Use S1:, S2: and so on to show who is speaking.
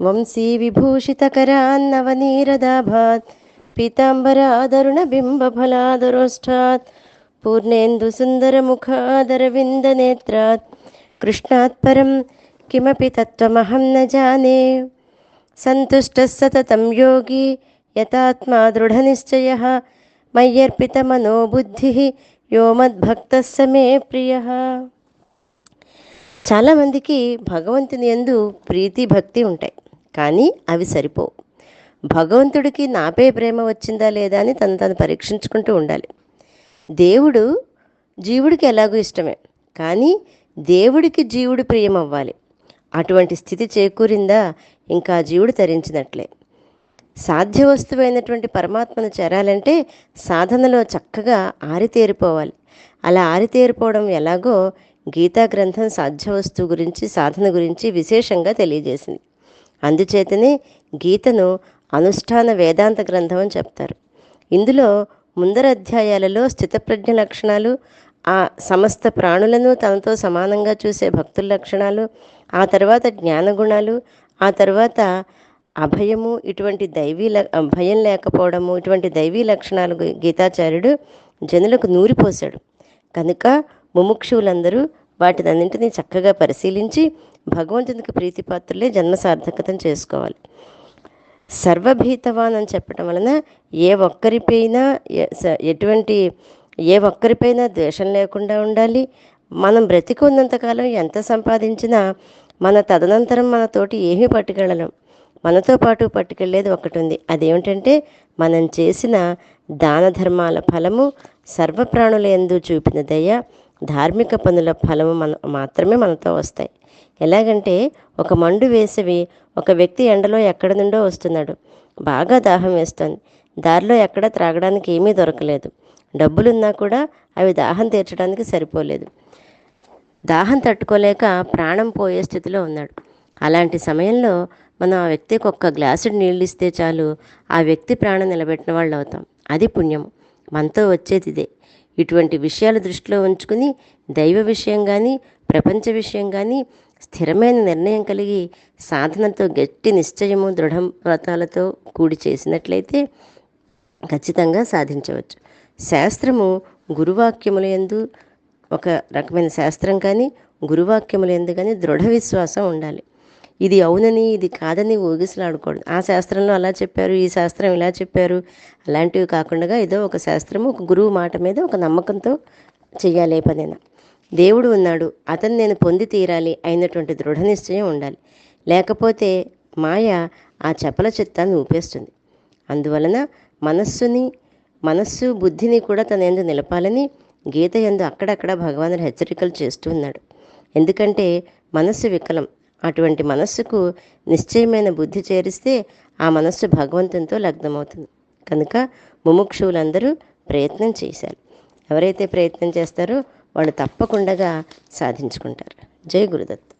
S1: వంశీ విభూషితకరాన్నవనీరదాభాత్ పీతాంబరాదరుణబింబఫలాదరోష్టాత్ పూర్ణేందు సుందరముఖాదరవిందనేత్రాత్ కృష్ణాత్ పరం కిమపి తత్వమహం న జానే. సంతుష్టः సతతం యోగి యతాత్మా దృఢనిశ్చయः మయ్యర్పితమనో బుద్ధిः యో మద్భక్త సమే ప్రియ. చాలామందికి భగవంతుని ఎందు ప్రీతి భక్తి ఉంటాయి. కానీ అవి సరిపోవు. భగవంతుడికి నాపై ప్రేమ వచ్చిందా లేదా అని తను తను పరీక్షించుకుంటూ ఉండాలి. దేవుడు జీవుడికి ఎలాగో ఇష్టమే కానీ దేవుడికి జీవుడు ప్రియం అవ్వాలి అటువంటి స్థితి చేకూరిందా ఇంకా జీవుడు తరించినట్లే. సాధ్య వస్తువైనటువంటి పరమాత్మను చేరాలంటే సాధనలో చక్కగా ఆరితేరిపోవాలి. అలా ఆరితేరిపోవడం ఎలాగో గీతా గ్రంథం సాధ్య వస్తువు గురించి సాధన గురించి విశేషంగా తెలియజేసింది. అందుచేతనే గీతను అనుష్ఠాన వేదాంత గ్రంథం అని చెప్తారు. ఇందులో ముందర అధ్యాయాలలో స్థితప్రజ్ఞ లక్షణాలు ఆ సమస్త ప్రాణులను తనతో సమానంగా చూసే భక్తుల లక్షణాలు ఆ తర్వాత జ్ఞానగుణాలు ఆ తర్వాత అభయము ఇటువంటి దైవీ భయం లేకపోవడము ఇటువంటి దైవీ లక్షణాలు గీతాచార్యుడు జనులకు నూరిపోశాడు కనుక ముముక్షువులందరూ వాటినన్నింటినీ చక్కగా పరిశీలించి భగవంతునికి ప్రీతిపాత్రులే జన్మ సార్థకతను చేసుకోవాలి. సర్వభీతవాన్ అని చెప్పడం వలన ఏ ఒక్కరిపైనా ఎటువంటి ఏ ఒక్కరిపైనా ద్వేషం లేకుండా ఉండాలి. మనం బ్రతికి ఉన్నంతకాలం ఎంత సంపాదించినా మన తదనంతరం మనతోటి ఏమీ పట్టుకెళ్ళలేం. మనతో పాటు పట్టుకెళ్ళేది ఒకటి ఉంది అదేమిటంటే మనం చేసిన దాన ధర్మాల ఫలము సర్వప్రాణుల ఎందు చూపిన దయ ధార్మిక పనుల ఫలము మన మాత్రమే మనతో వస్తాయి. ఎలాగంటే ఒక మండు వేసవి ఒక వ్యక్తి ఎండలో ఎక్కడి నుండో వస్తున్నాడు. బాగా దాహం వేస్తుంది. దారిలో ఎక్కడ త్రాగడానికి ఏమీ దొరకలేదు. డబ్బులున్నా కూడా అవి దాహం తీర్చడానికి సరిపోలేదు. దాహం తట్టుకోలేక ప్రాణం పోయే స్థితిలో ఉన్నాడు. అలాంటి సమయంలో మనం ఆ వ్యక్తికి ఒక్క గ్లాసుడు నీళ్ళు ఇస్తే చాలు ఆ వ్యక్తి ప్రాణం నిలబెట్టిన వాళ్ళు అవుతాం. అది పుణ్యం మనతో వచ్చేది ఇదే. ఇటువంటి విషయాలు దృష్టిలో ఉంచుకుని దైవ విషయం కానీ ప్రపంచ విషయం కానీ స్థిరమైన నిర్ణయం కలిగి సాధనతో గట్టి నిశ్చయము దృఢ వ్రతాలతో కూడి చేసినట్లయితే ఖచ్చితంగా సాధించవచ్చు. శాస్త్రము గురువాక్యముల ఎందు ఒక రకమైన శాస్త్రం కానీ గురువాక్యముల ఎందు కానీ దృఢ విశ్వాసం ఉండాలి. ఇది అవునని ఇది కాదని ఊగిసలాడకూడదు ఆ శాస్త్రంలో అలా చెప్పారు ఈ శాస్త్రం ఇలా చెప్పారు. అలాంటివి కాకుండా ఏదో ఒక శాస్త్రము ఒక గురువు మాట మీద ఒక నమ్మకంతో చెయ్యాలి ఏ పనైనా. దేవుడు ఉన్నాడు అతను నేను పొంది తీరాలి అయినటువంటి దృఢ నిశ్చయం ఉండాలి. లేకపోతే మాయ ఆ చపల చిత్తాన్ని ఊపేస్తుంది. అందువలన మనస్సుని మనస్సు బుద్ధిని కూడా తన ఎందు నిలపాలని గీత ఎందు అక్కడక్కడ భగవానుడు హెచ్చరికలు చేస్తూ ఉన్నాడు. ఎందుకంటే మనస్సు వికలం అటువంటి మనస్సుకు నిశ్చయమైన బుద్ధి చేరిస్తే ఆ మనస్సు భగవంతునితో లగ్నమవుతుంది. కనుక ముముక్షువులందరూ ప్రయత్నం చేశారు. ఎవరైతే ప్రయత్నం చేస్తారో వాళ్ళు తప్పకుండా సాధించుకుంటారు. జై గురుదత్త